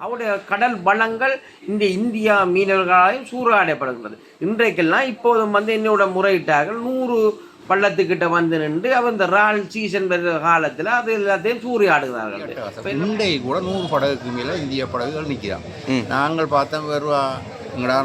அவருடைய கடல் வளங்கள் இந்த இந்தியா மீனவர்களாலையும் சூறையாடப்படுகிறது இன்றைக்கெல்லாம் இப்போதும் வந்து என்னோட முறையிட்டார்கள் நூறு பள்ளத்துக்கிட்ட வந்து நின்று அவர் இந்த ரால் சீசன் பெறுற காலத்தில் அது எல்லாத்தையும் சூறையாடுகிறார்கள். இன்றைக்கு கூட நூறு படகுக்கு மேலே இந்திய படகுகள் நிற்கிறான் நாங்கள் பார்த்தோம் வருவா எங்களோட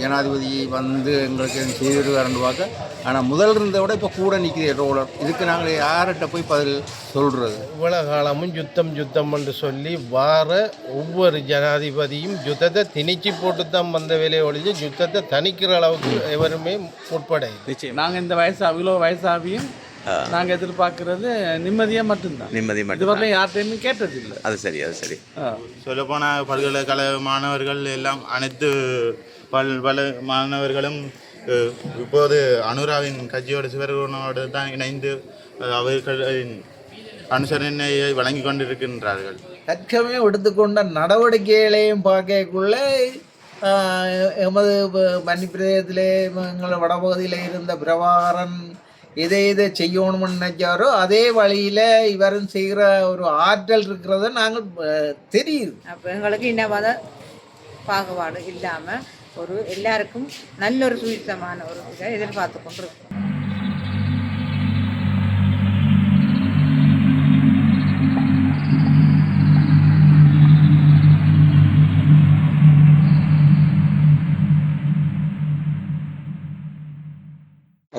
ஜனாதிபதி வந்து எங்களுக்கு செய்திருக்காருன்னு பார்க்க ஆனால் முதல் இருந்ததை விட இப்போ கூட நிற்கிற ரோலர். இதுக்கு நாங்கள் யார்கிட்ட போய் பதில் சொல்கிறது இவ்வளவு காலமும் யுத்தம் யுத்தம் என்று சொல்லி வார ஒவ்வொரு ஜனாதிபதியும் யுத்தத்தை திணிச்சு போட்டு தான் வந்த வேலையை ஒழிஞ்சு யுத்தத்தை தணிக்கிற அளவுக்கு எவருமே முற்படையுது நாங்கள் இந்த வயசு அவ்வளோ வயசாகியும் நாங்கள் எதிர்பார்க்கறது நிம்மதியாக மட்டும்தான். நிம்மதி மட்டும் இதுவரை யார்கிட்டையுமே கேட்டதில்லை. அது சரி அது சரி. சொல்லப்போனால் பல்கலைக்கழக மாணவர்கள் எல்லாம் அனைத்து பல் பல மாணவர்களும் இப்போது அனுராவின் கட்சியோடு சிவருவனோடு தான் இணைந்து அவர்களின் அனுசரணையை வழங்கி கொண்டிருக்கின்றார்கள். தற்கமே எடுத்துக்கொண்ட நடவடிக்கைகளையும் பார்க்கக்குள்ள எமது பன்னி பிரதேசத்திலே எங்களோட வடபகுதியில் இருந்த பிரபாகரன் இதை இதை செய்யணும்னு நினைச்சாரோ அதே வழியில் இவரும் செய்கிற ஒரு ஆற்றல் இருக்கிறத நாங்கள் தெரியுது. அப்போ எங்களுக்கு இன்னவாத பாகுபாடு இல்லாமல் ஒரு எல்லாருக்கும் நல்ல ஒரு சுயத்தமான ஒரு இதை எதிர்பார்த்து கொண்டிருக்கோம்.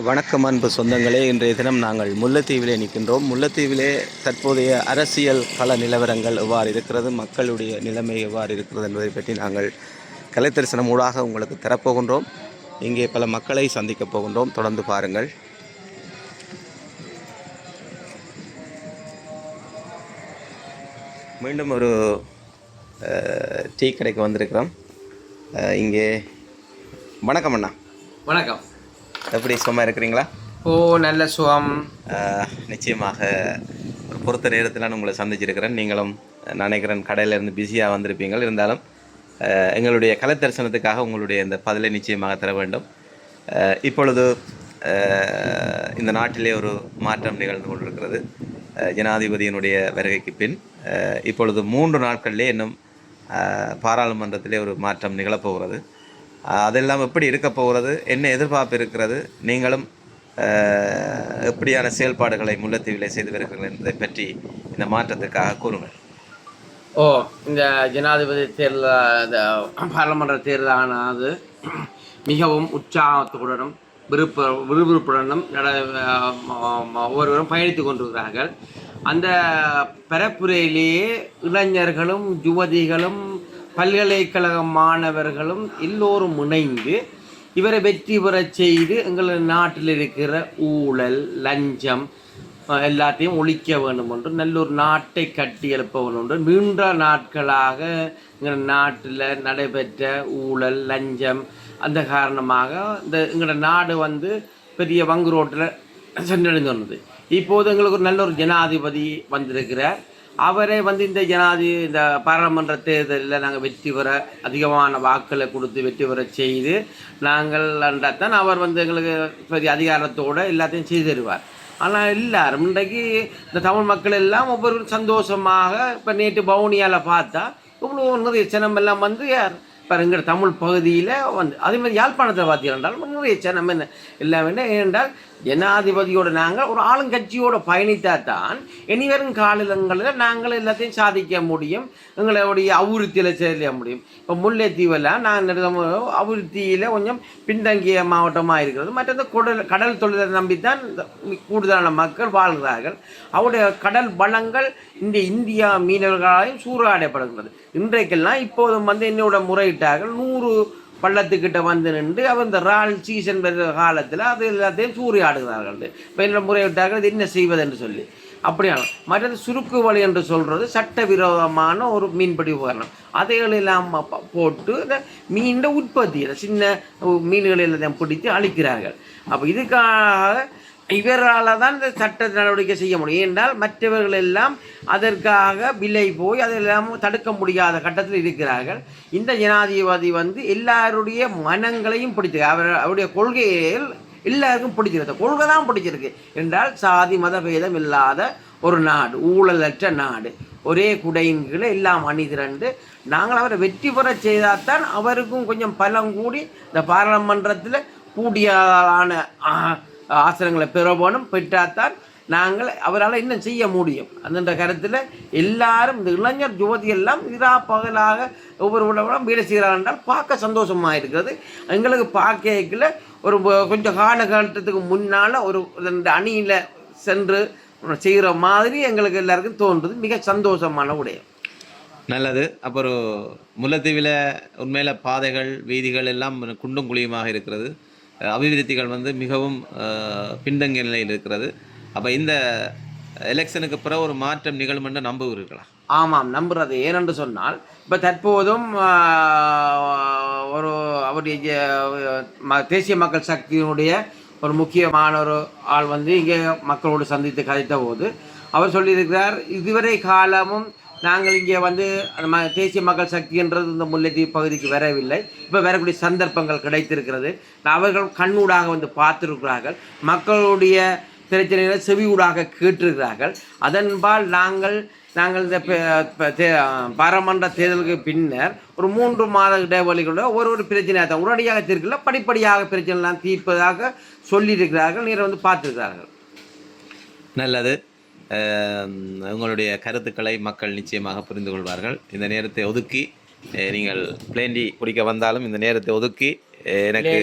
வணக்கம் அன்பு சொந்தங்களே இன்றைய தினம் நாங்கள் முல்லைத்தீவிலே நிற்கின்றோம். முல்லைத்தீவிலே தற்போதைய அரசியல் கள நிலவரங்கள் எவ்வாறு இருக்கிறது மக்களுடைய நிலைமை எவ்வாறு இருக்கிறது என்பதை பற்றி நாங்கள் கலை தரிசனம் ஊடாக உங்களுக்கு தரப்போகின்றோம். இங்கே பல மக்களை சந்திக்கப் போகின்றோம். தொடர்ந்து பாருங்கள். மீண்டும் ஒரு டீ கடைக்கு வந்திருக்கிறோம். இங்கே வணக்கம் அண்ணா. வணக்கம். எப்படி சும்மா இருக்கிறீங்களா? ஓ நல்ல சுகம். நிச்சயமாக ஒரு பொறுத்த நேரத்தில் நான் உங்களை சந்திச்சிருக்கிறேன். நீங்களும் நான் நினைக்கிறேன் கடையில இருந்து பிஸியாக வந்திருப்பீங்கள். இருந்தாலும் எங்களுடைய கலை தரிசனத்துக்காக உங்களுடைய இந்த பதிலை நிச்சயமாக தர வேண்டும். இப்பொழுது இந்த நாட்டிலே ஒரு மாற்றம் நிகழ்ந்து கொண்டிருக்கிறது. ஜனாதிபதியினுடைய வருகைக்கு பின் இப்பொழுது மூன்று நாட்களிலே இன்னும் பாராளுமன்றத்திலே ஒரு மாற்றம் நிகழப்போகிறது. அதெல்லாம் எப்படி இருக்க போகிறது? என்ன எதிர்பார்ப்பு இருக்கிறது? நீங்களும் எப்படியான செயல்பாடுகளை முல்லைத்தீவிலே செய்து வருகிறீர்கள் என்பதை பற்றி இந்த மாற்றத்துக்காக கூறுங்கள். ஓ இந்த ஜனாதிபதி தேர்தல் இந்த பாராளுமன்ற தேர்தலானது மிகவும் உற்சாகத்துடனும் விருப்ப விறுவிறுப்புடனும் நட ஒவ்வொருவரும் பயணித்து கொண்டிருக்கிறார்கள். அந்த பரப்புரையிலேயே இளைஞர்களும் யுவதிகளும் பல்கலைக்கழக மாணவர்களும் எல்லோரும் இணைந்து இவரை வெற்றி பெறச் செய்து எங்களது நாட்டில் இருக்கிற ஊழல் லஞ்சம் எல்லாத்தையும் ஒழிக்க வேண்டும் என்று நல்ல ஒரு நாட்டை கட்டி எழுப்ப வேண்டும் என்று நீண்ட நாட்களாக எங்கள் நாட்டில் நடைபெற்ற ஊழல் லஞ்சம் அந்த காரணமாக இந்த எங்களோட நாடு வந்து பெரிய வங்கு ரோட்டில் சென்றடைந்து வந்தது. இப்போது எங்களுக்கு ஒரு நல்ல ஒரு ஜனாதிபதி வந்திருக்கிறார். அவரே வந்து இந்த ஜனாதி இந்த பாராளுமன்ற தேர்தலில் நாங்கள் வெற்றி பெற அதிகமான வாக்களை கொடுத்து வெற்றி பெற செய்து நாங்கள் தான் அவர் வந்து எங்களுக்கு பெரிய அதிகாரத்தோடு எல்லாத்தையும் செய்து தருவார். ஆனால் எல்லாரும் இன்றைக்கு இந்த தமிழ் மக்கள் எல்லாம் ஒவ்வொரு சந்தோஷமாக இப்போ நேற்று பவுனியால் பார்த்தா இவ்வளோ நிறைய சனம் எல்லாம் வந்து யார்? இப்போ எங்கள் தமிழ் பகுதியில் வந்து அதே மாதிரி யாழ்ப்பாணத்தில் பார்த்தீங்கன்றால் நிறைய சனம் என்ன எல்லாமே என்ன ஏனென்றால் ஜனாதிபதியோட நாங்கள் ஒரு ஆளுங்கட்சியோட பயணித்தால் தான் இனி வரும் காலங்களில் நாங்கள் எல்லாத்தையும் சாதிக்க முடியும் எங்களுடைய அபிவிருத்தியில் செய்ய முடியும். இப்போ முல்லைத்தீவெல்லாம் நான் அபிவிருத்தியில் கொஞ்சம் பின்தங்கிய மாவட்டமாக இருக்கிறது. மற்றது குடல் கடல் தொழிலை நம்பித்தான் இந்த கூடுதலான மக்கள் வாழ்கிறார்கள். அவருடைய கடல் வளங்கள் இந்த இந்தியா மீனவர்களாலையும் சூறாடப்படுகிறது இன்றைக்கெல்லாம் இப்போதும் வந்து என்னோட முறையிட்டார்கள். நூறு பள்ளத்துக்கிட்ட வந்து நின்று அவர் இந்த ரால் சீசன் காலத்தில் அது எல்லாத்தையும் சூறையாடுகிறார்கள் இப்போ என்ன முறையிட்டார்கள்? இது என்ன செய்வது என்று சொல்லி. அப்படியான மற்றது சுருக்கு வழி என்று சொல்கிறது சட்டவிரோதமான ஒரு மீன்பிடி உபகரணம். அதைகளெல்லாம் போட்டு இந்த மீன் உற்பத்தி சின்ன மீன்களை எல்லாம் பிடித்து அழிக்கிறார்கள். அப்போ இதுக்காக இவரால் தான் இந்த சட்ட நடவடிக்கை செய்ய முடியும். என்றால் மற்றவர்கள் எல்லாம் அதற்காக விலை போய் அதெல்லாம் தடுக்க முடியாத கட்டத்தில் இருக்கிறார்கள். இந்த ஜனாதிபதி வந்து எல்லாருடைய மனங்களையும் பிடித்து அவர் அவருடைய கொள்கையில் எல்லாருக்கும் பிடிச்சிருக்கு கொள்கை தான் பிடிச்சிருக்கு என்றால் சாதி மத பேதம் இல்லாத ஒரு நாடு ஊழலற்ற நாடு. ஒரே குடையின் கீழே எல்லாம் அணிதிரண்டு நாங்கள் அவரை வெற்றி பெற செய்தால்தான் அவருக்கும் கொஞ்சம் பலம் கூடி இந்த பாராளுமன்றத்தில் கூடியான ஆசனங்களை பெறவோனும் பெற்றாத்தான் பெற்றால்தான் நாங்கள் அவரால் இன்னும் செய்ய முடியும். அந்த கருத்தில் எல்லாரும் இந்த இளைஞர் ஜோதி எல்லாம் இரா பகலாக ஒவ்வொரு உடம்பும் வேலை செய்கிறார் என்றால் பார்க்க சந்தோஷமாக இருக்கிறது. எங்களுக்கு பார்க்கல ஒரு கொஞ்சம் காலகட்டத்துக்கு முன்னால் ஒரு இந்த அணியில் சென்று செய்கிற மாதிரி எங்களுக்கு எல்லாருக்கும் தோன்றுது. மிக சந்தோஷமான உடையம். நல்லது. அப்புறம் முல்லைத்தீவில் உண்மையில் பாதைகள் வீதிகள் எல்லாம் குண்டும் குழியுமாக இருக்கிறது. அபிவிருத்திகள் வந்து மிகவும் பின்தங்கிய நிலையில் இருக்கிறது. அப்போ இந்த எலெக்ஷனுக்கு பிறகு ஒரு மாற்றம் நிகழும் என்று நம்புகிறீர்களா? ஆமாம் நம்புறது. ஏனென்று சொன்னால் இப்போ தற்போதும் ஒரு அவருடைய ம- தேசிய மக்கள் சக்தியினுடைய ஒரு முக்கியமான ஒரு ஆள் வந்து இங்கே மக்களோடு சந்தித்து கதைத்த போது அவர் சொல்லியிருக்கிறார் இதுவரை காலமும் நாங்கள் இங்கே வந்து ம தேசிய மக்கள் சக்தின்றது இந்த முல்லைத்தீவு பகுதிக்கு வரவில்லை. இப்போ வரக்கூடிய சந்தர்ப்பங்கள் கிடைத்திருக்கிறது. அவர்கள் கண்ணூடாக வந்து பார்த்திருக்கிறார்கள். மக்களுடைய பிரச்சனைகளை செவியூடாக கேட்டிருக்கிறார்கள். அதன்பால் நாங்கள் நாங்கள் இந்த தே- பாராளுமன்ற தேர்தலுக்கு பின்னர் ஒரு மூன்று மாத இடைவெளிகளோட ஒரு ஒரு பிரச்சனையாக தான் உடனடியாக தீர்க்கல படிப்படியாக பிரச்சனைலாம் தீர்ப்பதாக சொல்லியிருக்கிறார்கள் நீரை வந்து பார்த்துருக்கிறார்கள். நல்லது. உங்களுடைய கருத்துக்களை மக்கள் நிச்சயமாக புரிந்து கொள்வார்கள். இந்த நேரத்தை ஒதுக்கி நீங்கள் பிளேண்டி குடிக்க வந்தாலும் இந்த நேரத்தை ஒதுக்கி எனக்கு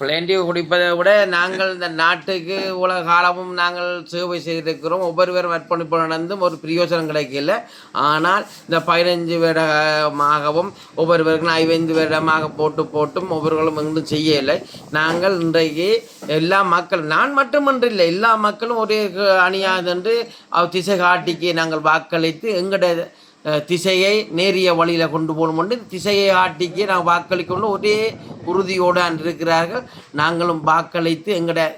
பிளேண்டி குடிப்பதை விட நாங்கள் இந்த நாட்டுக்கு உலக காலமும் நாங்கள் சேவை செய்திருக்கிறோம். ஒவ்வொருவரும் அர்ப்பணிப்பு நடந்தும் ஒரு பிரயோஜனம் கிடைக்கல. ஆனால் இந்த பதினஞ்சு வருடமாகவும் ஒவ்வொருவருக்கும் ஐந்து வருடமாக போட்டு போட்டும் ஒவ்வொருவர்களும் எங்கும் செய்யலை. நாங்கள் இன்றைக்கு எல்லா மக்கள் நான் மட்டுமன்றில்லை எல்லா மக்களும் ஒரே அணியாக சென்று திசை காட்டிக்கு நாங்கள் வாக்களித்து எங்களுடைய திசையை நேரிய வழியில் கொண்டு போகணும் திசையை ஆட்டிக்கு நாங்கள் வாக்களிக்கணும் ஒரே உறுதியோடு இருக்கிறார்கள் நாங்களும் வாக்களித்து எங்களோட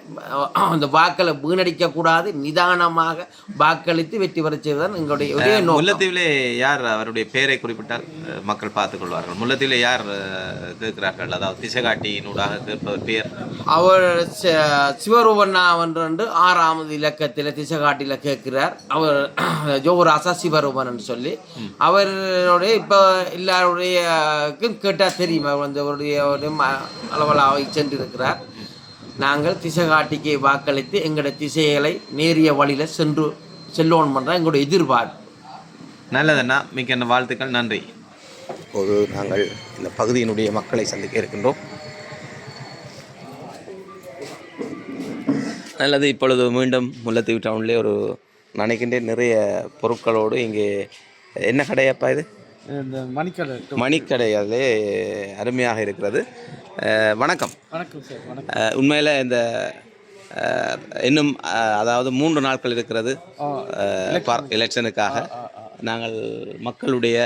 அந்த வாக்களை வீணடிக்கக்கூடாது. நிதானமாக வாக்களித்து வெற்றி பெற செய்வதுதான் எங்களுடைய ஒரே முல்லைத்தீவிலே யார் அவருடைய பெயரை குறிப்பிட்டால் மக்கள் பார்த்துக் கொள்வார்கள் முல்லைத்தீவிலே யார் கேட்கிறார்கள்? அதாவது திசைகாட்டியினூடாக கேட்பவர் பெயர் அவர் ச- சிவரூபன் என்று ஆறாவது இலக்கத்தில் திசைகாட்டியில் கேட்கிறார். அவர் ஜோகராசா சிவரூபன் என்று சொல்லி. அவருடைய இப்போ எல்லாருடைய கேட்டால் தெரியும். அவர் வந்து அவருடைய ஒரு ம- அளவலாவை சென்றிருக்கிறார். நாங்கள் திசைகாட்டிக்கு வாக்களித்து எங்களுடைய திசைகளை நேரிய வழியில் சென்று செல்லணும் என்ற எங்களுடைய எதிர்பார்ப்பு. நல்லதண்ணா. மிக்க வாழ்த்துக்கள். நன்றி. இப்போது நாங்கள் இந்த பகுதியினுடைய மக்களை சந்திக்க இருக்கின்றோம். நல்லது. இப்பொழுது மீண்டும் முல்லைத்தீவு டவுன்லேயே ஒரு நினைக்கின்றேன். நிறைய பொருட்களோடு இங்கே என்ன கடையாப்பா இது? இந்த மணிக்கடை மணிக்கடை அதிலே அருமையாக இருக்கிறது. வணக்கம். வணக்கம் சார் வணக்கம். உண்மையில் இந்த இன்னும் அதாவது மூன்று நாட்கள் இருக்கிறது. எலெக்ஷனுக்காக நாங்கள் மக்களுடைய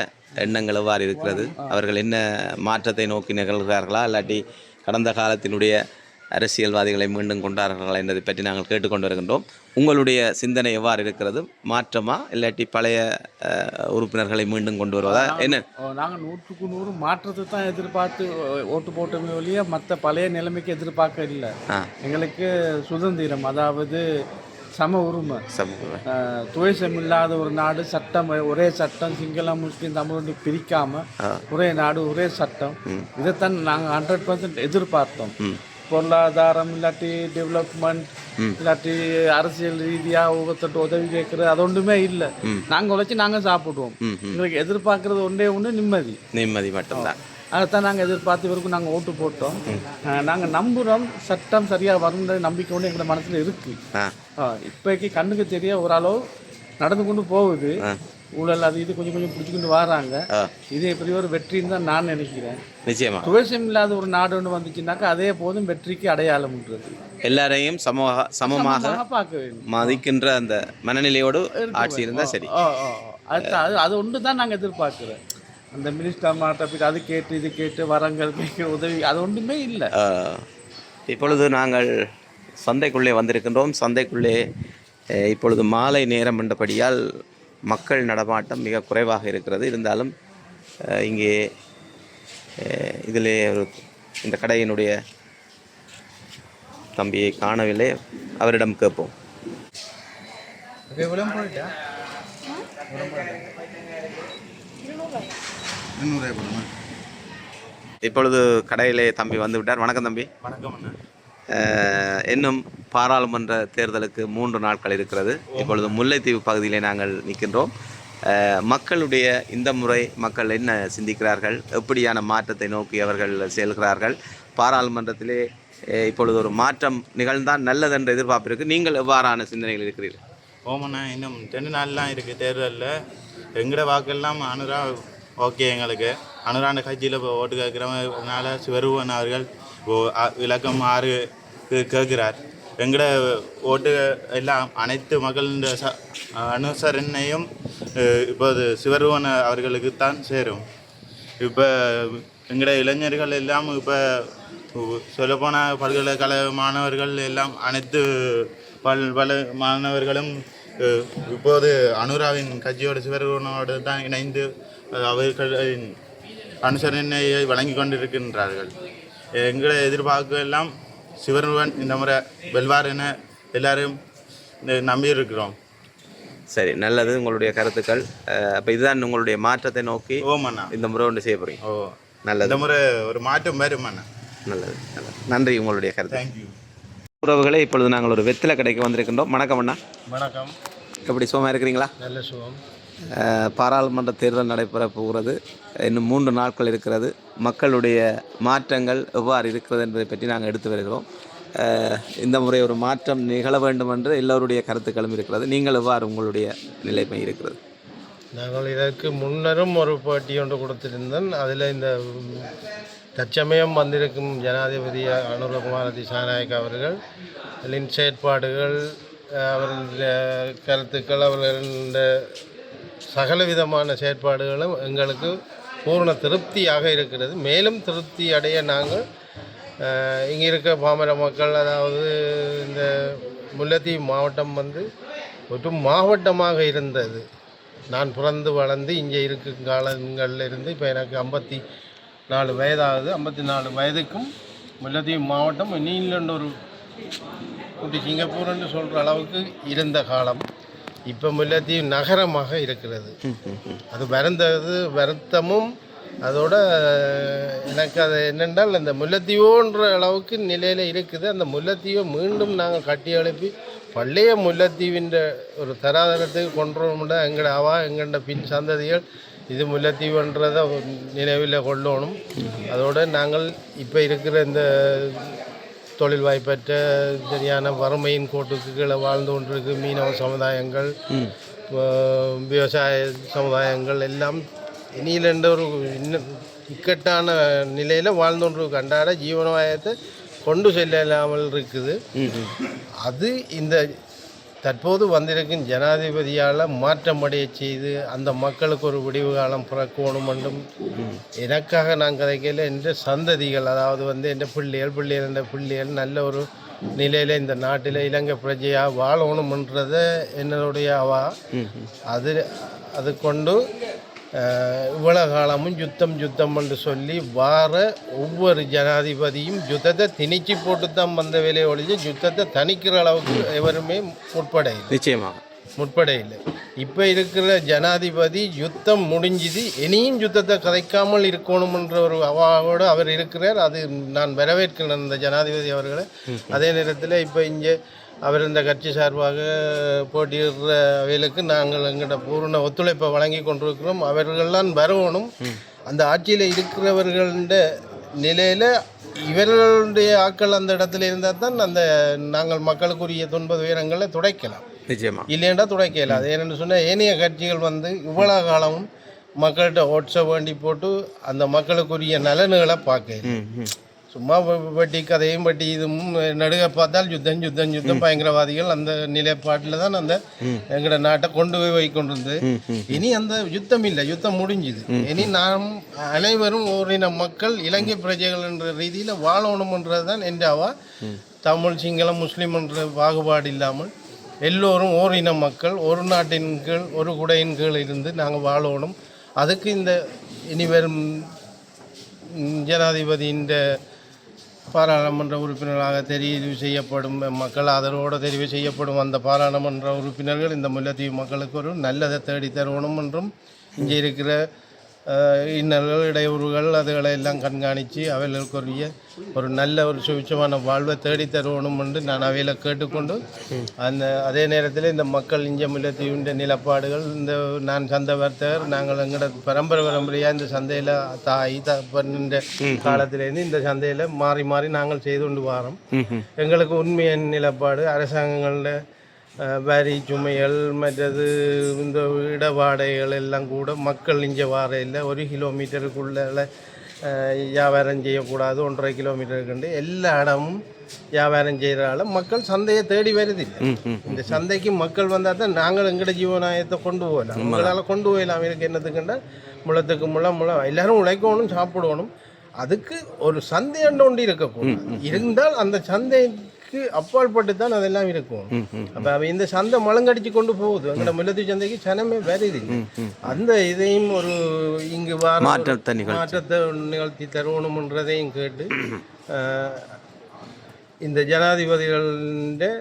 எண்ணங்கள் எவ்வாறு இருக்கிறது? அவர்கள் என்ன மாற்றத்தை நோக்கி நிகழ்கிறார்களா? இல்லாட்டி கடந்த காலத்தினுடைய அரசியல்வாதிகளை மீண்டும் கொண்டார்களா என்பதை பற்றி நாங்கள் கேட்டுக்கொண்டு வருகின்றோம். உங்களுடைய சிந்தனை எவ்வாறு இருக்கிறது? மாற்றமா? இல்லாட்டி பழைய உறுப்பினர்களை மீண்டும் கொண்டு வருவதா? என்ன? நாங்கள் நூற்றுக்கு நூறு மாற்றத்தை தான் எதிர்பார்த்து ஓட்டு போட்டோமே ஒழிய மற்ற பழைய நிலைமைக்கு எதிர்பார்க்க இல்லை. எங்களுக்கு சுதந்திரம் அதாவது சம உரிமை. துவேஷம் இல்லாத ஒரு நாடு சட்டம் ஒரே சட்டம் சிங்களம் முஸ்லீம் தமிழ் பிரிக்காம ஒரே நாடு ஒரே சட்டம். இதைத்தான் நாங்கள் ஹண்ட்ரட் பர்சன்ட் எதிர்பார்த்தோம். பொருளாதாரம் இல்லாட்டி டெவலப்மெண்ட் இல்லாட்டி அரசியல் ரீதியாக ஒவ்வொருத்தட்டு உதவி கேட்குறது அது ஒன்றுமே இல்லை. நாங்கள் உழைச்சி நாங்கள் சாப்பிடுவோம். எங்களுக்கு எதிர்பார்க்கறது ஒன்றே ஒன்று நிம்மதி. நிம்மதி மட்டும்தான். அதைத்தான் நாங்கள் எதிர்பார்த்து இவருக்கும் நாங்கள் ஓட்டு போட்டோம். நாங்கள் நம்புகிறோம் சட்டம் சரியாக வரும்ன்ற நம்பிக்கை ஒன்று எங்கள் மனசில் இருக்குது இப்போக்கி கண்ணுக்கு தெரிய ஓரளவு நடந்து கொண்டு போகுது. ஊழல் அது இது கொஞ்சம் கொஞ்சம் பிடிச்சிக்கிட்டு வராங்க. இதே பெரிய ஒரு வெற்றின்னு தான் நான் நினைக்கிறேன். நிச்சயமா. துவேஷம் இல்லாத ஒரு நாடு ஒன்று வந்துச்சுன்னாக்கா அதே போதும் வெற்றிக்கு அடையாளம்ன்றது எல்லாரையும் சமமாக சமமாக பார்க்க வேண்டும். மதிக்கின்ற அந்த மனநிலையோடு ஆட்சி இருந்தால் சரி. அது அது ஒன்று தான் நாங்கள் எதிர்பார்க்குறோம். அந்த மினிஸ்டர் மாட்டப்பிட்டு அது கேட்டு இது கேட்டு வரங்கள் கேட்க உதவி அது ஒன்றுமே இல்லை. இப்பொழுது நாங்கள் சந்தைக்குள்ளே வந்திருக்கின்றோம். சந்தைக்குள்ளே இப்பொழுது மாலை நேரம் என்றபடியால் மக்கள் நடமாட்டம் மிக குறைவாக இருக்கிறது. இருந்தாலும் இங்கே இதிலே ஒரு இந்த கடையினுடைய தம்பியை காணவில்லை. அவரிடம் கேட்போம். இப்பொழுது கடையிலே தம்பி வந்து விட்டார். வணக்கம் தம்பி. வணக்கம் இன்னும் பாராளுமன்ற தேர்தலுக்கு மூன்று நாட்கள் இருக்கிறது. இப்பொழுது முல்லைத்தீவு பகுதியிலே நாங்கள் நிற்கின்றோம். மக்களுடைய இந்த முறை மக்கள் என்ன சிந்திக்கிறார்கள்? எப்படியான மாற்றத்தை நோக்கி அவர்கள் செல்கிறார்கள்? பாராளுமன்றத்திலே இப்பொழுது ஒரு மாற்றம் நிகழ்ந்தால் நல்லது என்ற எதிர்பார்ப்பு இருக்குது நீங்கள் எவ்வாறான சிந்தனைகள் இருக்கிறீர்கள்? ஓமண்ணா இன்னும் ரெண்டு நாள்லாம் இருக்குது தேர்தலில். எங்கட வாக்கெல்லாம் அனுரா ஓகே எங்களுக்கு. அனுராண்ட கட்சியில் இப்போ ஓட்டு கேட்குறவங்கனால சிவருவன் அவர்கள் இப்போது விளக்கம் ஆறு கேட்கிறார். எங்கட ஓட்டு எல்லாம் அனைத்து மக்களின் ச அனுசரணையும் இப்போது சிவருவன் அவர்களுக்கு தான் சேரும். இப்போ எங்கட இளைஞர்கள் எல்லாம் இப்போ சொல்லப்போன பல்கலைக்கழக மாணவர்கள் எல்லாம் அனைத்து பல் பல மாணவர்களும் இப்போது அனுராவின் கட்சியோட சிவருவனோடு தான் இணைந்து அவர்களின் அனுசரணையை வழங்கி கொண்டிருக்கின்றார்கள். எங்களை எதிர்பார்க்க எல்லாம் சிவருவன் இந்த முறை வெல்வார் என எல்லாரும் நம்பியிருக்கிறோம். சரி நல்லது உங்களுடைய கருத்துக்கள். அப்போ இதுதான் உங்களுடைய மாற்றத்தை நோக்கி ஓமண்ணா. இந்த முறை ஒன்று செய்ய போகிறீங்க ஓ நல்லது. இந்த முறை ஒரு மாற்றம் வரும் அண்ணா நல்லது நல்லது. நன்றி உங்களுடைய கருத்து. தேங்க்யூ உறவுகளே இப்பொழுது நாங்கள் ஒரு வெத்திலை கடைக்கு வந்திருக்கின்றோம். வணக்கம் அண்ணா. வணக்கம். எப்படி சுகமாக இருக்கிறீங்களா? நல்ல சுகம். பாராளுமன்ற தேர்தல் நடைபெற போகிறது இன்னும் மூன்று நாட்கள் இருக்கிறது. மக்களுடைய மாற்றங்கள் எவ்வாறு இருக்கிறது என்பதை பற்றி நாங்கள் எடுத்து வருகிறோம். இந்த முறை ஒரு மாற்றம் நிகழ வேண்டும் என்று எல்லோருடைய கருத்துக்களும் இருக்கிறது. நீங்கள் எவ்வாறு உங்களுடைய நிலைமை இருக்கிறது? நாங்கள் இதற்கு முன்னரும் ஒரு பேட்டி ஒன்று கொடுத்திருந்தேன் அதில் இந்த தற்சமயம் வந்திருக்கும் ஜனாதிபதி அனுரகுமார திசாநாயக் அவர்கள் செயற்பாடுகள் அஹ், அவர்களுடைய கருத்துக்கள் அவர்களுடைய சகல விதமான செயற்பாடுகளும் எங்களுக்கு பூர்ண திருப்தியாக இருக்கிறது. மேலும் திருப்தி அடைய நாங்கள் இங்கே இருக்க பாமர மக்கள் அதாவது இந்த முல்லைத்தீவு மாவட்டம் வந்து ஒரு மாவட்டமாக இருந்தது. நான் பிறந்து வளர்ந்து இங்கே இருக்கும் காலங்களில் இருந்து இப்போ எனக்கு ஐம்பத்தி நாலு வயதாகுது. ஐம்பத்தி நாலு வயதுக்கும் முல்லைத்தீவு மாவட்டம் நீலண்டு ஒரு குட்டி சிங்கப்பூர்னு சொல்கிற அளவுக்கு இருந்த காலம். இப்போ முல்லைத்தீவு நகரமாக இருக்கிறது. அது வருந்தது வருத்தமும் அதோட எனக்கு அது என்னென்றால் அந்த முல்லைத்தீவோன்ற அளவுக்கு நிலையில் இருக்குது. அந்த முல்லைத்தீவை மீண்டும் நாங்கள் கட்டி எழுப்பி பழைய முல்லைத்தீவின்ற ஒரு தராதரத்துக்கு கொண்டு வரமுடியா எங்கட அவா எங்கட பின் சந்ததிகள் இது முல்லைத்தீவுன்றதை நினைவில் கொள்ளணும். அதோடு நாங்கள் இப்போ இருக்கிற இந்த தொழில் வாய்ப்பற்ற சரியான வறுமையின் கோட்டுக்கு கீழே வாழ்ந்து கொண்டிருக்கு மீனவ சமுதாயங்கள் விவசாய சமுதாயங்கள் எல்லாம். இனியிலென்ற ஒரு இன்னும் இக்கட்டான நிலையில் வாழ்ந்து கொண்டிருக்கு. அன்றாட ஜீவனோபாயத்தை கொண்டு செல்லாமல் இருக்குது. அது இந்த தற்போது வந்திருக்கும் ஜனாதிபதியால் மாற்றமடைய செய்து அந்த மக்களுக்கு ஒரு விடிவு காலம் பிறக்கணும் என்றும் எனக்காக நான் கதைக்கையில் என்ற சந்ததிகள் அதாவது வந்து என்ற பிள்ளைகள் பிள்ளைகள் என்ற பிள்ளைகள் நல்ல ஒரு நிலையில் இந்த நாட்டில் இலங்கை பிரஜையாக வாழணுமன்றதை என்னுடைய அவா. அது அது கொண்டு அஹ், இவ்வளவு காலமும் யுத்தம் யுத்தம் என்று சொல்லி வார ஒவ்வொரு ஜனாதிபதியும் யுத்தத்தை திணிச்சு போட்டு தான் வந்த வேலையை ஒழிஞ்சு யுத்தத்தை தணிக்கிற அளவுக்கு எவருமே முற்படையில்லை நிச்சயமாக. முற்படையில்லை இப்போ இருக்கிற ஜனாதிபதி யுத்தம் முடிஞ்சுது இனியும் யுத்தத்தை கதைக்காமல் இருக்கணும்ன்ற ஒரு அவாவோடு அவர் இருக்கிறார். அது நான் வரவேற்கிறேன் அந்த ஜனாதிபதி அவர்களை. அதே நேரத்தில் இப்போ இங்கே அவர் இந்த கட்சி சார்பாக போட்டியிடுற அவைகளுக்கு நாங்கள் எங்கள்கிட்ட பூர்ண ஒத்துழைப்பை வழங்கி கொண்டிருக்கிறோம். அவர்கள்லாம் வரணும் அந்த ஆட்சியில் இருக்கிறவர்கள நிலையில் இவர்களுடைய ஆட்கள் அந்த இடத்துல இருந்தால் தான் அந்த நாங்கள் மக்களுக்குரிய துன்ப துயரங்களை துடைக்கலாம். நிச்சயமாக இல்லைன்றா துடைக்க இயலாது ஏன்னு சொன்னால் ஏனைய கட்சிகள் வந்து இவ்வளோ காலமும் மக்கள்கிட்ட ஓட்ஸை வேண்டி போட்டு அந்த மக்களுக்குரிய நலன்களை பார்க்க சும்மா வட்டி கதையும் வட்டி இதுவும் நடுக பார்த்தால் யுத்தம் யுத்தம் யுத்தம் பயங்கரவாதிகள் அந்த நிலைப்பாட்டில் தான் அந்த எங்களோட நாட்டை கொண்டு போய் வைக்கொண்டிருந்தது இனி அந்த யுத்தம் இல்லை யுத்தம் முடிஞ்சுது. இனி நாம் அனைவரும் ஓரின மக்கள் இலங்கை பிரஜைகள் என்ற ரீதியில் வாழணும்ன்றது தான் என்றாவா தமிழ் சிங்களம் முஸ்லீம் என்ற பாகுபாடு இல்லாமல் எல்லோரும் ஓரின மக்கள் ஒரு நாட்டின் கீழ் ஒரு குடையின் கீழ் இருந்து நாங்கள் வாழணும். அதுக்கு இந்த இனி வரும் ஜனாதிபதியின் பாராளுமன்ற உறுப்பினராக தெரிவு செய்யப்படும் மக்கள் ஆதரவோடு தெரிவு செய்யப்படும் அந்த பாராளுமன்ற உறுப்பினர்கள் இந்த முல்லைத்தீவு மக்களுக்கு ஒரு நல்லதை தேடி தருவணும் என்றும் இங்கே இருக்கிற இன்னல்கள் இடையூறுகள் அதுகளை எல்லாம் கண்காணித்து அவைகளுக்குரிய ஒரு நல்ல ஒரு சுபிட்சமான வாழ்வை தேடி தருவணும் என்று நான் அவையில் கேட்டுக்கொண்டு அந்த அதே நேரத்தில் இந்த மக்கள் இங்கே முல்லைத்தீவின் நிலப்பாடுகள் இந்த நான் சந்தை வர்த்தகர் நாங்கள் எங்களோட பரம்பரை பரம்பரையாக இந்த சந்தையில் தாய் தப்பன்ற காலத்திலேருந்து இந்த சந்தையில் மாறி மாறி நாங்கள் செய்து கொண்டு வரோம். எங்களுக்கு உண்மையான நிலப்பாடு அரசாங்கங்களில் வரி சுமைகள் மற்றது இந்த இடவாடைகள் எல்லாம் கூட மக்கள் இங்கே வாரையில் ஒரு கிலோமீட்டருக்குள்ள வியாபாரம் செய்யக்கூடாது. ஒன்றரை கிலோமீட்டருக்கு எல்லா இடமும் வியாபாரம் செய்கிறால மக்கள் சந்தையை தேடி வருதில்லை. இந்த சந்தைக்கு மக்கள் வந்தால் தான் நாங்கள் எங்கட ஜீவனாயத்தை கொண்டு போகலாம். உங்களால் கொண்டு போகலாம். இருக்கு என்னத்துக்குண்டா முளத்துக்கு முளம் முளம் எல்லாரும் உழைக்கணும் சாப்பிடணும். அதுக்கு ஒரு சந்தை ஒன்று இருக்கக்கூடாது. இருந்தால் அந்த சந்தைக்கு அப்பாற்பட்டு தான் அதெல்லாம் இருக்கும். அப்போ அவ இந்த சந்தை மலங்கடிச்சு கொண்டு போகுது. எங்களோட முல்லத்தி சந்தைக்கு சனமே வருது அந்த இதையும் ஒரு இங்கு வார மாற்றத்தை. மாற்றத்தை நிகழ்த்தி தருவணும்ன்றதையும் கேட்டு இந்த ஜனாதிபதிகளின்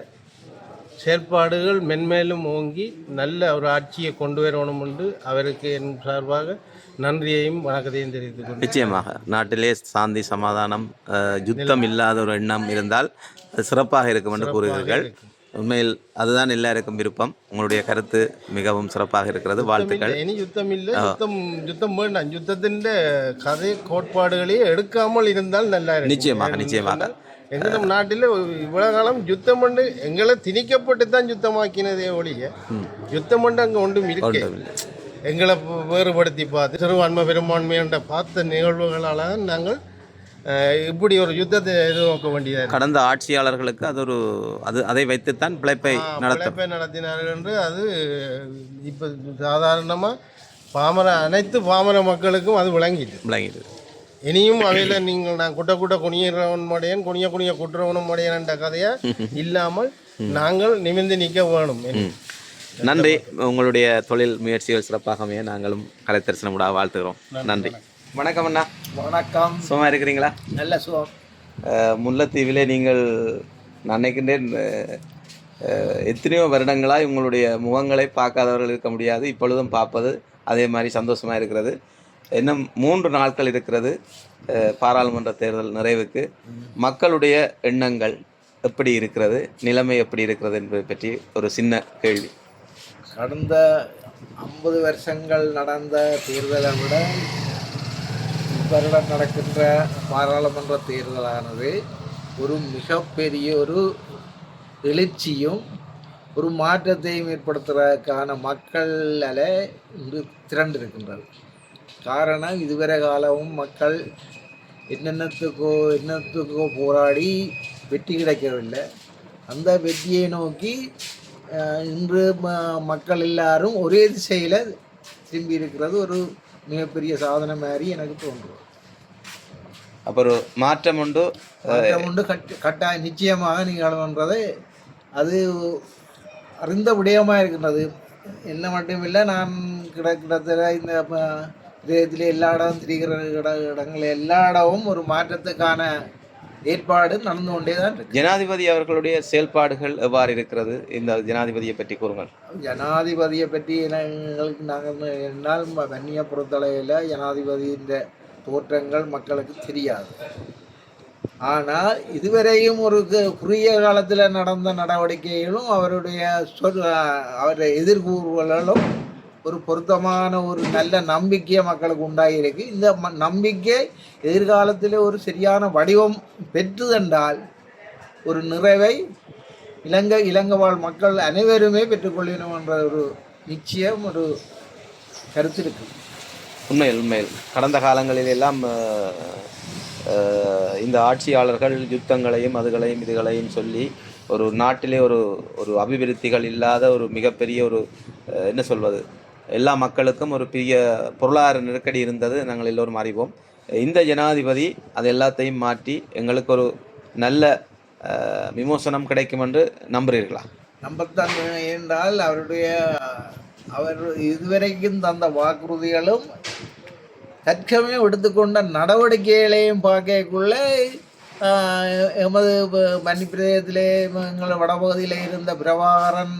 செயற்பாடுகள் மென்மேலும் ஓங்கி நல்ல ஒரு ஆட்சியை கொண்டு வரணும் என்று அவருக்கு என் சார்பாக நன்றியையும் வணக்கத்தையும் தெரிவித்துக் நிச்சயமாக நாட்டிலே சாந்தி சமாதானம் யுத்தம் இல்லாத ஒரு எண்ணம் இருந்தால் அது சிறப்பாக இருக்கும் என்று கூறுகிறீர்கள் உண்மையில் அதுதான் எல்லாருக்கும் விருப்பம். உங்களுடைய கருத்து மிகவும் சிறப்பாக இருக்கிறது. வாழ்த்துக்கள். இனி யுத்தம் இல்லை. யுத்தம் யுத்தம் வேண்டாம். யுத்தத்தின் கதை கோட்பாடுகளையே எடுக்காமல் இருந்தால் நல்லா நிச்சயமாக, நிச்சயமாக. எங்கள நாட்டில் இவ்வளவு காலம் யுத்தம் பண்ணு எங்களை திணிக்கப்பட்டு தான் யுத்தமாக்கினதே ஒழிய யுத்தம் பண்ணு அங்கே ஒன்றும் இருக்கு. எங்களை வேறுபடுத்தி பார்த்து சிறுபான்மை பெரும்பான்மை என்ற பார்த்த நிகழ்வுகளால் நாங்கள் இப்படி ஒரு யுத்தத்தை எதிர்நோக்க வேண்டியதாக இருக்கு. கடந்த ஆட்சியாளர்களுக்கு அது ஒரு அது அதை வைத்துத்தான் பிழைப்பை பிழைப்பை நடத்தினார்கள் என்று அது இப்போ சாதாரணமாக பாமர அனைத்து பாமர மக்களுக்கும் அது விளங்கிட்டு. விளங்கிது இனியும் அவையில் நீங்கள் நான் குட்ட குட்ட குனியறவன் மடையன் குனிய குனிய குட்டுறவனும் மடையன் என்ற கதையை இல்லாமல் நாங்கள் நிமிர்ந்து நிற்க வேணும். நன்றி. உங்களுடைய தொழில் முயற்சிகள் சிறப்பாக அமைய நாங்களும் கலை தரிசனம் வாழ்த்துகிறோம். நன்றி. வணக்கம் அண்ணா. வணக்கம். சும்மா இருக்கிறீங்களா? நல்ல சுகம். முல்லைத்தீவிலே நீங்கள் நான் நினைக்கின்றேன் எத்தனையோ வருடங்களாய் உங்களுடைய முகங்களை பார்க்காதவர்கள் இருக்க முடியாது. இப்பொழுதும் பார்ப்பது அதே மாதிரி சந்தோஷமாக இருக்கிறது. இன்னும் மூன்று நாட்கள் இருக்கிறது பாராளுமன்ற தேர்தல் நிறைவுக்கு. மக்களுடைய எண்ணங்கள் எப்படி இருக்கிறது நிலைமை எப்படி இருக்கிறது என்பதை பற்றி ஒரு சின்ன கேள்வி. கடந்த ஐம்பது வருஷங்கள் நடந்த தேர்தலை விட வருடம் நடக்கின்ற பாராளுமன்ற தேர்தலானது ஒரு மிகப்பெரிய ஒரு எழுச்சியும் ஒரு மாற்றத்தையும் ஏற்படுத்துறதுக்கான மக்களால் இன்று திரண்டிருக்கின்றது. காரணம் இதுவரை காலமும் மக்கள் என்னென்னத்துக்கோ என்னத்துக்கோ போராடி வெற்றி கிடைக்கவில்லை. அந்த வெற்றியை நோக்கி இன்று ம- மக்கள் எல்லாரும் ஒரே திசையில் திரும்பி இருக்கிறது ஒரு மிகப்பெரிய சாதனை மாதிரி எனக்கு தோன்றும். அப்போ ஒரு மாற்றம் உண்டு மாற்றம் உண்டு கட் கட்டாய நிச்சயமாக நிகழ்வுன்றது அது அறிந்த விடயமாக இருக்கின்றது. என்ன மட்டுமில்லை நான் கிட கிடத்துல இந்த இதில் எல்லா இடம் திரிகிற இட இடங்கள் எல்லா இடமும் ஒரு மாற்றத்துக்கான ஏற்பாடு நடந்து கொண்டே தான் ஜனாதிபதி அவர்களுடைய செயல்பாடுகள் எவ்வாறு இருக்கிறது? இந்த ஜனாதிபதியை பற்றி கூறுங்கள். ஜனாதிபதியை பற்றி எங்களுக்கு நாங்கள் என்னால் வன்னியை பொறுத்தளவில் ஜனாதிபதியின் தோற்றங்கள் மக்களுக்கு தெரியாது. ஆனால் இதுவரையும் ஒரு குறுகிய காலத்தில் நடந்த நடவடிக்கைகளும் அவருடைய சொல் அவருடைய எதிர்கூறுகளும் ஒரு பொருத்தமான ஒரு நல்ல நம்பிக்கையை மக்களுக்கு உண்டாகியிருக்கு. இந்த ம- நம்பிக்கை எதிர்காலத்தில் ஒரு சரியான வடிவம் பெற்றுதென்றால் ஒரு நிறைவை இலங்கை இலங்கை வாழ் மக்கள் அனைவருமே பெற்றுக்கொள்ளணும் என்ற ஒரு நிச்சயம் ஒரு கருத்து இருக்கு. உண்மையில் உண்மையில். கடந்த காலங்களில் எல்லாம் இந்த ஆட்சியாளர்கள் யுத்தங்களையும் அதுகளையும் இதுகளையும் சொல்லி ஒரு நாட்டிலே ஒரு ஒரு அபிவிருத்திகள் இல்லாத ஒரு மிகப்பெரிய ஒரு என்ன சொல்வது? எல்லா மக்களுக்கும் ஒரு பெரிய பொருளாதார நெருக்கடி இருந்தது. நாங்கள் எல்லோரும் அறிவோம். இந்த ஜனாதிபதி அது எல்லாத்தையும் மாற்றி எங்களுக்கு ஒரு நல்ல விமோசனம் கிடைக்கும் என்று நம்புகிறீர்களா நம்பத்தான் என்றால் அவருடைய அவர் இதுவரைக்கும் தந்த வாக்குறுதிகளும் தற்சமயம் எடுத்துக்கொண்ட நடவடிக்கைகளையும் பார்க்கக்குள்ள எமது ப- மன்னிப்பிரதேயத்திலே எங்கள் வடபகுதியில் இருந்த பிரபாகரன்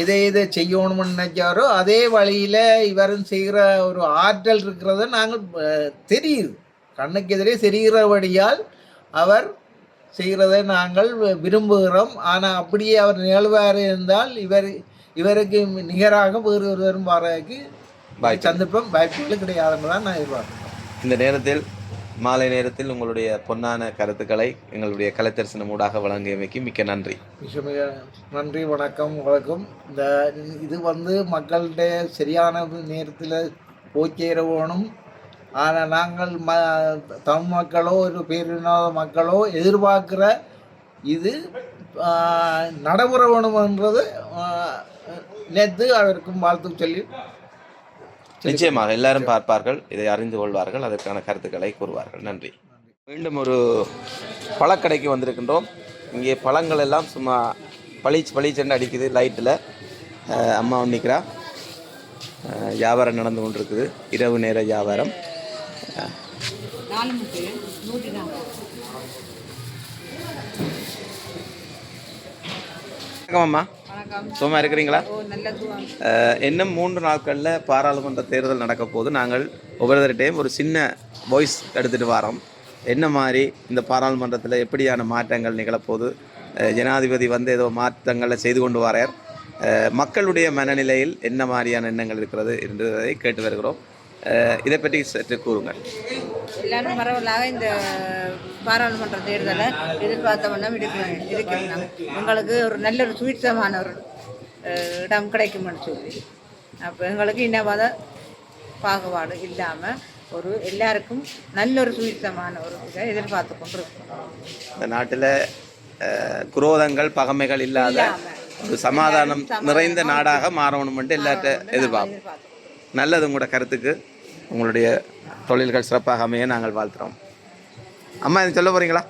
எதை எதை செய்யணும்னு நினைச்சாரோ அதே வழியில் இவரும் செய்கிற ஒரு ஆற்றல் இருக்கிறத நாங்கள் தெரியுது. கண்ணுக்கு எதிரே தெரிகிறபடியால் அவர் செய்கிறதை நாங்கள் விரும்புகிறோம். ஆனால் அப்படியே அவர் நிகழ்வார் இருந்தால் இவர் இவருக்கு நிகராக வேறு ஒருவரும் வர்றதுக்கு. சந்தர்ப்பம் வாய்ப்புகள் கிடையாதுன்னு தான் நான் எதிர்பார்க்கிறேன். இந்த நேரத்தில் மாலை நேரத்தில் உங்களுடைய பொன்னான கருத்துக்களை எங்களுடைய கலைத்தரிசனம் ஊடாக வழங்கியமைக்கு மிக்க நன்றி. மிக மிக நன்றி வணக்கம் வணக்கம். இந்த இது வந்து மக்கள்கிட்ட சரியான நேரத்தில் போய் ஆனால் நாங்கள் ம தமிழ் மக்களோ ஒரு பேரினாத மக்களோ எதிர்பார்க்குற இது நடைபெற வேணும்ன்றது நேற்று அவருக்கும் வாழ்த்து சொல்லி நிச்சயமாக. எல்லாரும் பார்ப்பார்கள் இதை அறிந்து கொள்வார்கள் அதற்கான கருத்துக்களை கூறுவார்கள். நன்றி. மீண்டும் ஒரு பழக்கடைக்கு வந்திருக்கின்றோம். இங்கே பழங்கள் எல்லாம் சும்மா பளிச்சு பளிச்சென்று அடிக்குது லைட்டில். அம்மா நிற்கிறா வியாபாரம் நடந்து கொண்டிருக்குது. இரவு நேர வியாபாரம். வணக்கம் அம்மா. வணக்கம். சும்மா இருக்கிறீங்களா? இன்னும் மூன்று நாட்களில் பாராளுமன்ற தேர்தல் நடக்க போது நாங்கள் ஒவ்வொருத்தர்கிட்டையும் ஒரு சின்ன வாய்ஸ் எடுத்துகிட்டு வரோம். என்ன மாதிரி இந்த பாராளுமன்றத்தில் எப்படியான மாற்றங்கள் நிகழப்போகுது? அஹ், ஜனாதிபதி வந்து ஏதோ மாற்றங்களை செய்து கொண்டு வரார். மக்களுடைய மனநிலையில் என்ன மாதிரியான எண்ணங்கள் இருக்கிறது என்றதை கேட்டு வருகிறோம். இதை பற்றி சற்று கூறுங்கள். எல்லாரும் பரவலாக இந்த பாராளுமன்ற தேர்தலை எதிர்பார்த்த வண்ணம் இருக்கிறாங்க இருக்கிறோம் எங்களுக்கு ஒரு நல்ல ஒரு சுவிட்சமான ஒரு இடம் கிடைக்கும்னு சொல்லி. அப்போ எங்களுக்கு இனவாத பாகுபாடு இல்லாமல் ஒரு எல்லாருக்கும் நல்ல ஒரு சுவிட்சமான ஒரு இதை எதிர்பார்த்து கொண்டு இருக்கிறோம் இந்த நாட்டில் குரோதங்கள் பகைமைகள் இல்லாத ஒரு சமாதானம் நிறைந்த நாடாக மாறணும் என்று எல்லார்ட்ட எதிர்பார்ப்போம். நல்லது உங்களோட கருத்துக்கு உங்களுடைய தொழில்கள் சிறப்பாக அமைய நாங்கள் வாழ்த்துறோம். அம்மா இது சொல்ல போறீங்களா?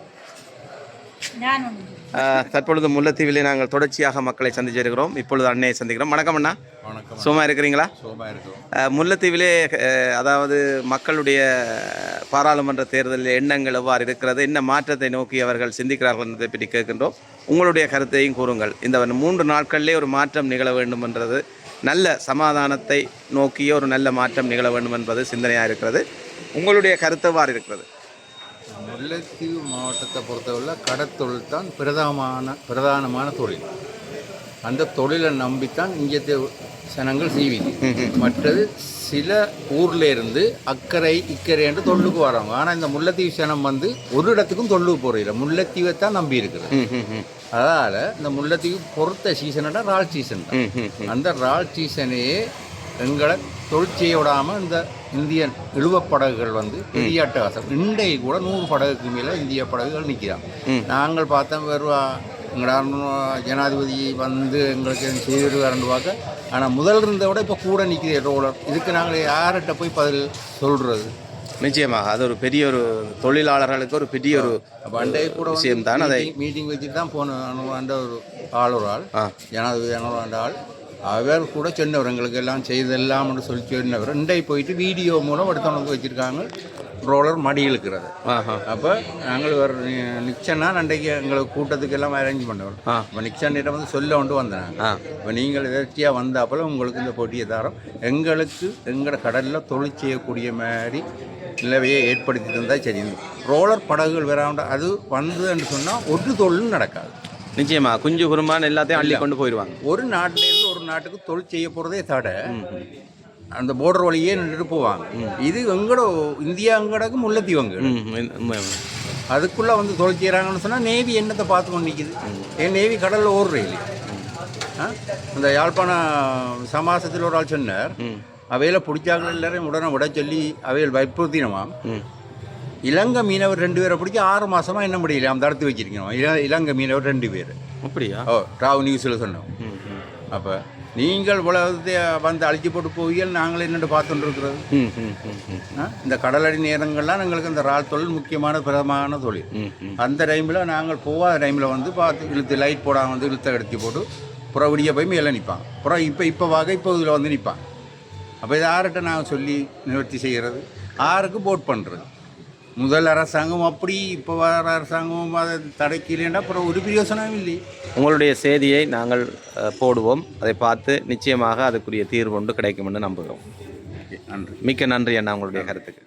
அஹ், தற்பொழுது முல்லைத்தீவிலே நாங்கள் தொடர்ச்சியாக மக்களை சந்திச்சிருக்கிறோம் இப்பொழுது அன்னையை சந்திக்கிறோம். வணக்கம் அண்ணா. வணக்கம். சும்மா இருக்கிறீங்களா? சோபா இருக்கும் அஹ், முல்லைத்தீவிலே அதாவது மக்களுடைய பாராளுமன்ற தேர்தலில் எண்ணங்கள் எவ்வாறு இருக்கிறது என்ன மாற்றத்தை நோக்கி அவர்கள் சிந்திக்கிறார்கள் என்பதை பற்றி கேட்கின்றோம். உங்களுடைய கருத்தையும் கூறுங்கள். இந்த மூன்று நாட்களிலே ஒரு மாற்றம் நிகழ வேண்டும் என்றது நல்ல சமாதானத்தை நோக்கிய ஒரு நல்ல மாற்றம் நிகழ வேண்டும் என்பது சிந்தனையாக இருக்கிறது. உங்களுடைய கருத்து எவ்வாறு இருக்கிறது? முல்லைத்தீவு மாவட்டத்தை பொறுத்தவரை கடத்தொழில் தான் பிரதானமான பிரதானமான தொழில். அந்த தொழிலை நம்பித்தான் இங்கே சனங்கள் செய்வீங்க. மற்றது சில ஊர்ல இருந்து அக்கறை இக்கரை என்று தொழிலுக்கு வராங்க. ஆனால் இந்த முல்லைத்தீவு சனம் வந்து ஒரு இடத்துக்கும் தொழிலுக்கு போகிறதில்ல முல்லைத்தீவை தான் நம்பி இருக்குது அதனால் இந்த முல்லைத்தீவு பொறுத்த சீசனடா ரால் சீசன் தான். அந்த ரால் சீசனையே எங்களை தொழில் செய்ய விடாமல் இந்த இந்தியன் இழுவப் படகுகள் வந்து பெரிய அட்டகாசம். இன்றைக்கு கூட நூறு படகுக்கு மேலே இந்திய படகுகள் நிற்கிறாங்க நாங்கள் பார்த்தோம் வருவா எங்களோட ஜனாதிபதி வந்து எங்களுக்கு செய்து வரண்டு பார்க்க ஆனால் முதல் இருந்த விட இப்போ கூட நிற்கிது ரோலர். இதுக்கு நாங்கள் யார்கிட்ட போய் பதில் சொல்கிறது நிச்சயமாக அது ஒரு பெரிய ஒரு தொழிலாளர்களுக்கு ஒரு பெரிய ஒரு அண்டைய கூட விஷயம்தான். அதை மீட்டிங் வச்சுட்டு தான் போன அந்த ஒரு ஆள் ஒரு ஆள். ஜனாதிபதி ஆள். அவர் கூட சொன்னவர் எங்களுக்கு எல்லாம் செய்தெல்லாம்னு சொல்லி சொன்னவர். இண்டை போயிட்டு வீடியோ மூலம் எடுத்து வந்து வச்சுருக்காங்க ரோலர் மடி இழுக்கிறது ஆஹா. அப்போ நாங்கள் ஒரு நிக்சன்னா அன்றைக்கு எங்களுக்கு கூட்டத்துக்கு எல்லாம் அரேஞ்ச் பண்ணவர் ஆ. இப்போ நிக்சன்னிடம் வந்து சொல்ல கொண்டு வந்தேன் ஆ. இப்போ நீங்கள் எதர்ச்சியாக வந்தாப்போல உங்களுக்கு இந்த போட்டியை தரோம். எங்களுக்கு எங்களோட கடலில் தொழில் செய்யக்கூடிய மாதிரி நிலவையை ஏற்படுத்தி தந்தால் சரி ரோலர் படகுகள் வராண்ட அது வந்ததுன்னு சொன்னால் ஒரு தொழிலும் நடக்காது. நிச்சயமா. குஞ்சு குருமான் எல்லாத்தையும் அள்ளி கொண்டு போயிடுவாங்க ஒரு நாட்டிலேருந்து ஒரு நாட்டுக்கு தொழில் செய்ய போகிறதே தட. அந்த போர்டர் வழியே நின்றுட்டு போவாங்க. இது எங்கட இந்தியா எங்கடக்கு முல்லைத்தீவு அங்கே ம், ம், ம். அதுக்குள்ளே வந்து தொழில் செய்கிறாங்கன்னு சொன்னால் நேவி என்னத்தை பார்த்து கொண்டு நிற்கிது ஏன் நேவி கடலில் ஓடுற இல்லை ஆ? இந்த யாழ்ப்பாண சமாசத்தில் ஒரு ஆள் சொன்னார். அவையில பிடிச்சாங்க எல்லாரையும் உடனே விட சொல்லி அவையில் வற்புறுத்தினமாம் இலங்கை மீனவர் ரெண்டு பேரை பிடிச்சி ஆறு மாசமா என்ன முடியல? அந்த தடுத்து வச்சிருக்கணும் இல இலங்கை மீனவர் ரெண்டு பேர். அப்படியா? ஓ ராவ் நியூஸில் சொன்னோம். அப்போ நீங்கள் உலகத்தை வந்து அழிச்சு போட்டு போவியல் நாங்கள் என்னென்னு பார்த்துட்டு இருக்கிறது? இந்த கடலடி நேரங்கள்லாம் எங்களுக்கு இந்த ரால் தொழில் முக்கியமான பிரதமான தொழில். அந்த டைமில் நாங்கள் போகாத டைமில் வந்து பார்த்து இழுத்து லைட் போடாம வந்து இழுத்த எடுத்து போட்டு புற விடிய போய் மேலே நிற்பாங்க அப்புறம் இப்போ இப்போ வாக இப்போ இதில் வந்து நிற்பாங்க அப்போ இது யார்கிட்ட நாங்கள் சொல்லி நிவர்த்தி செய்கிறது. ஆருக்கு போட் பண்ணுறது முதல் அரசாங்கம் அப்படி இப்போ வர அரசாங்கம் அதை தடைக்கலைன்னா அப்புறம் ஒரு பிரயோசனமும் இல்லை. உங்களுடைய செய்தியை நாங்கள் போடுவோம். அதை பார்த்து நிச்சயமாக அதுக்குரிய தீர்வு ஒன்று கிடைக்கும் என்று நம்புகிறோம் நன்றி. மிக்க நன்றி அண்ணா உங்களுடைய கருத்துக்கு